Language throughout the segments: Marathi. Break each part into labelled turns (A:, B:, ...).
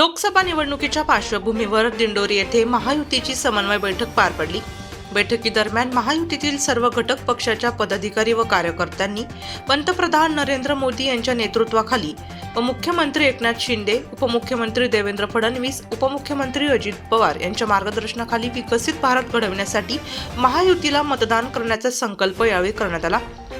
A: लोकसभा निवडणुकीच्या पार्श्वभूमीवर दिंडोरी येथे महायुतीची समन्वय बैठक पार पडली. बैठकीदरम्यान महायुतीतील सर्व घटक पक्षाच्या पदाधिकारी व कार्यकर्त्यांनी पंतप्रधान नरेंद्र मोदी यांच्या नेतृत्वाखाली व मुख्यमंत्री एकनाथ शिंदे उपमुख्यमंत्री देवेंद्र फडणवीस उपमुख्यमंत्री अजित पवार यांच्या मार्गदर्शनाखाली विकसित भारत घडविण्यासाठी महायुतीला मतदान करण्याचा संकल्प यावेळी करण्यात आला.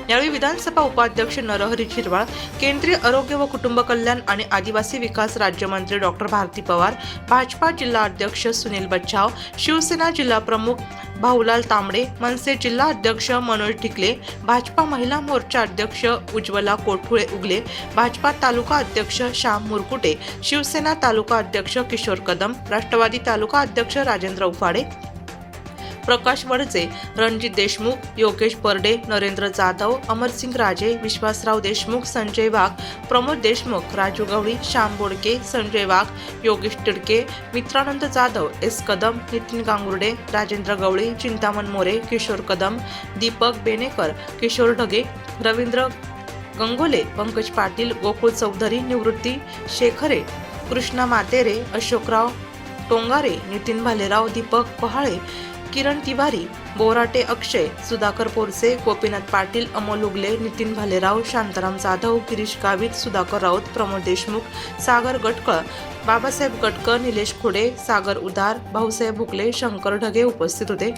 A: यावेळी विधानसभा उपाध्यक्ष नरहरी झिरवाळ केंद्रीय आरोग्य व कुटुंब कल्याण आणि आदिवासी विकास राज्यमंत्री डॉक्टर भारती पवार भाजपा जिल्हा अध्यक्ष सुनील बच्छाव शिवसेना जिल्हा प्रमुख भाऊलाल तांबडे मनसे जिल्हा अध्यक्ष मनोज ढिकले भाजपा महिला मोर्चा अध्यक्ष उज्ज्वला कोठुळे उगले भाजपा तालुका अध्यक्ष श्याम मुरकुटे शिवसेना तालुका अध्यक्ष किशोर कदम राष्ट्रवादी तालुका अध्यक्ष राजेंद्र उफाडे प्रकाश वडजे रणजित देशमुख योगेश परडे नरेंद्र जाधव अमरसिंग राजे विश्वासराव देशमुख संजय वाघ प्रमोद देशमुख राजू गवळी श्याम बोडके संजय वाघ योगेश टिडके मित्रानंद जाधव एस कदम नितीन गांगुर्डे राजेंद्र गवळी चिंतामण मोरे किशोर कदम दीपक बेनेकर किशोर ढगे रवींद्र गंगोले पंकज पाटील गोकुळ चौधरी निवृत्ती शेखरे कृष्णा मातेरे अशोकराव टोंगारे नितीन भालेराव दीपक पहाळे किरण तिवारी बोराटे अक्षय सुधाकर पोरसे गोपीनाथ पाटील अमोल उगले नितीन भालेराव शांताराम जाधव गिरीश गावित सुधाकर राऊत प्रमोद देशमुख सागर गटकळ बाबासाहेब गटकर निलेश खुडे सागर उदार भाऊसाहेब भुकले शंकर ढगे उपस्थित होते.